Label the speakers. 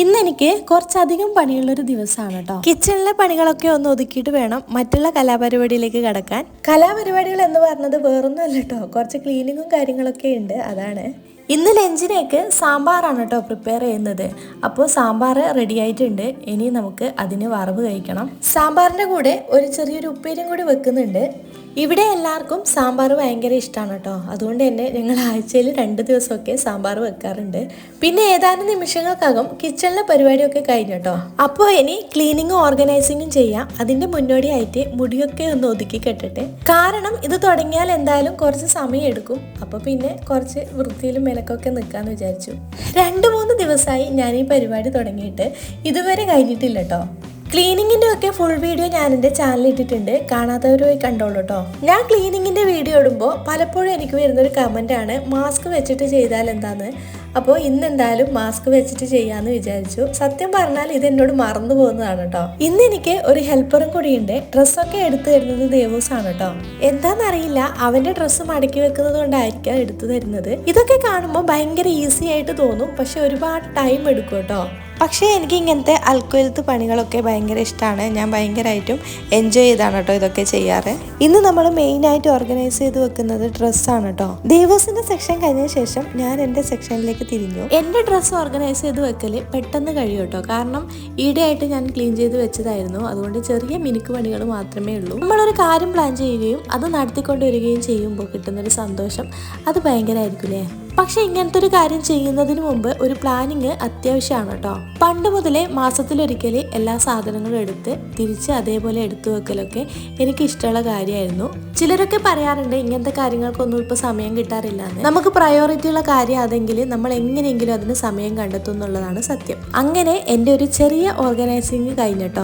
Speaker 1: ഇന്ന് എനിക്ക് കുറച്ചധികം പണിയുള്ളൊരു ദിവസമാണ് കേട്ടോ കിച്ചണിലെ പണികളൊക്കെ ഒന്ന് ഒതുക്കിയിട്ട് വേണം. മറ്റുള്ള കലാപരിപാടിയിലേക്ക് കടക്കാൻ. കലാപരിപാടികൾ എന്ന് പറഞ്ഞത് വേറൊന്നുമല്ല കേട്ടോ കുറച്ച് ക്ലീനിങ്ങും കാര്യങ്ങളൊക്കെ ഉണ്ട്. അതാണ്. ഇന്ന് ലഞ്ചിനേക്ക് സാമ്പാറാണ് കേട്ടോ പ്രിപ്പയർ ചെയ്യുന്നത്. അപ്പോൾ സാമ്പാർ റെഡി ആയിട്ടുണ്ട്. ഇനി നമുക്ക് അതിന് വറവ് കഴിക്കണം. സാമ്പാറിന്റെ കൂടെ ഒരു ചെറിയൊരു ഉപ്പേരും കൂടി വെക്കുന്നുണ്ട്. ഇവിടെ എല്ലാവർക്കും സാമ്പാർ ഭയങ്കര ഇഷ്ടമാണ് കേട്ടോ. അതുകൊണ്ട് തന്നെ ഞങ്ങൾ ആഴ്ചയിൽ രണ്ട് ദിവസമൊക്കെ സാമ്പാർ വെക്കാറുണ്ട്. പിന്നെ ഏതാനും നിമിഷങ്ങൾക്കകം കിച്ചണിലെ പരിപാടിയൊക്കെ കഴിഞ്ഞു കേട്ടോ. അപ്പോൾ ഇനി ക്ലീനിങ്ങും ഓർഗനൈസിങ്ങും ചെയ്യാം. അതിന്റെ മുന്നോടിയായിട്ട് മുടിയൊക്കെ ഒന്ന് ഒതുക്കി കെട്ടട്ടെ. കാരണം ഇത് തുടങ്ങിയാൽ എന്തായാലും കുറച്ച് സമയം എടുക്കും. അപ്പോൾ പിന്നെ കുറച്ച് വൃത്തിയിലും മെലക്കൊക്കെ നിൽക്കാമെന്ന് വിചാരിച്ചു. രണ്ട് മൂന്ന് ദിവസമായി ഞാൻ ഈ പരിപാടി തുടങ്ങിയിട്ട്. ഇതുവരെ കഴിഞ്ഞിട്ടില്ല കേട്ടോ ക്ലീനിങ്ങിന്റെ ഒക്കെ ഫുൾ വീഡിയോ ഞാൻ എന്റെ ചാനലിൽ ഇട്ടിട്ടുണ്ട്. കാണാത്തവർ പോയി കണ്ടോളൂ കേട്ടോ ഞാൻ ക്ലീനിങ്ങിന്റെ വീഡിയോ ഇടുമ്പോൾ പലപ്പോഴും എനിക്ക് വരുന്നൊരു കമന്റാണ് മാസ്ക് വെച്ചിട്ട് ചെയ്താൽ എന്താന്ന്? അപ്പോൾ ഇന്ന് എന്തായാലും മാസ്ക് വെച്ചിട്ട് ചെയ്യാമെന്ന് വിചാരിച്ചു. സത്യം പറഞ്ഞാൽ ഇത് എന്നോട് മറന്നു പോകുന്നതാണ് കേട്ടോ ഇന്ന് എനിക്ക് ഒരു ഹെൽപ്പറും കൂടിയുണ്ട്. ഡ്രസ്സൊക്കെ എടുത്തു തരുന്നത് ദേവൂസാണ് കേട്ടോ എന്താണെന്നറിയില്ല അവന്റെ ഡ്രസ്സ് മടക്കി വെക്കുന്നത് കൊണ്ടായിരിക്കാം എടുത്തു തരുന്നത്. ഇതൊക്കെ കാണുമ്പോൾ ഭയങ്കര ഈസി ആയിട്ട് തോന്നും. പക്ഷെ ഒരുപാട് ടൈം എടുക്കും കേട്ടോ പക്ഷേ എനിക്ക് ഇങ്ങനത്തെ അൽക്കൊലത്ത് പണികളൊക്കെ ഭയങ്കര ഇഷ്ടമാണ് ഞാൻ ഭയങ്കരമായിട്ടും എൻജോയ് ചെയ്താണ് കേട്ടോ ഇതൊക്കെ ചെയ്യാറ്. ഇന്ന് നമ്മൾ മെയിനായിട്ട് ഓർഗനൈസ് ചെയ്ത് വെക്കുന്നത് ഡ്രസ്സാണ് കേട്ടോ ദേവസിന്റെ സെക്ഷൻ കഴിഞ്ഞ ശേഷം ഞാൻ എന്റെ സെക്ഷനിലേക്ക് തിരിഞ്ഞു. എന്റെ ഡ്രസ്സ് ഓർഗനൈസ് ചെയ്ത് വെക്കൽ പെട്ടെന്ന് കഴിയും കേട്ടോ കാരണം ഈടെയായിട്ട് ഞാൻ ക്ലീൻ ചെയ്ത് വെച്ചതായിരുന്നു. അതുകൊണ്ട് ചെറിയ മിനുക്ക് പണികൾ മാത്രമേ ഉള്ളൂ. നമ്മളൊരു കാര്യം പ്ലാൻ ചെയ്യുകയും അത് നടത്തിക്കൊണ്ട് വരികയും ചെയ്യുമ്പോൾ കിട്ടുന്നൊരു സന്തോഷം. അത് ഭയങ്കരമായിരിക്കും അല്ലേ പക്ഷെ ഇങ്ങനത്തെ ഒരു കാര്യം ചെയ്യുന്നതിന് മുമ്പ് ഒരു പ്ലാനിങ് അത്യാവശ്യമാണ് കേട്ടോ. പണ്ട് മുതലേ മാസത്തിലൊരിക്കൽ എല്ലാ സാധനങ്ങളും എടുത്ത് തിരിച്ച് അതേപോലെ എടുത്തു വെക്കലൊക്കെ എനിക്ക് ഇഷ്ടമുള്ള കാര്യമായിരുന്നു. ചിലരൊക്കെ പറയാറുണ്ട് ഇങ്ങനത്തെ കാര്യങ്ങൾക്കൊന്നും ഇപ്പൊ സമയം കിട്ടാറില്ല എന്ന് നമുക്ക് പ്രയോറിറ്റി ഉള്ള കാര്യം അതെങ്കിൽ നമ്മൾ എങ്ങനെയെങ്കിലും അതിന് സമയം കണ്ടെത്തും എന്നുള്ളതാണ് സത്യം. അങ്ങനെ എന്റെ ഒരു ചെറിയ ഓർഗനൈസിങ് കഴിഞ്ഞിട്ടോ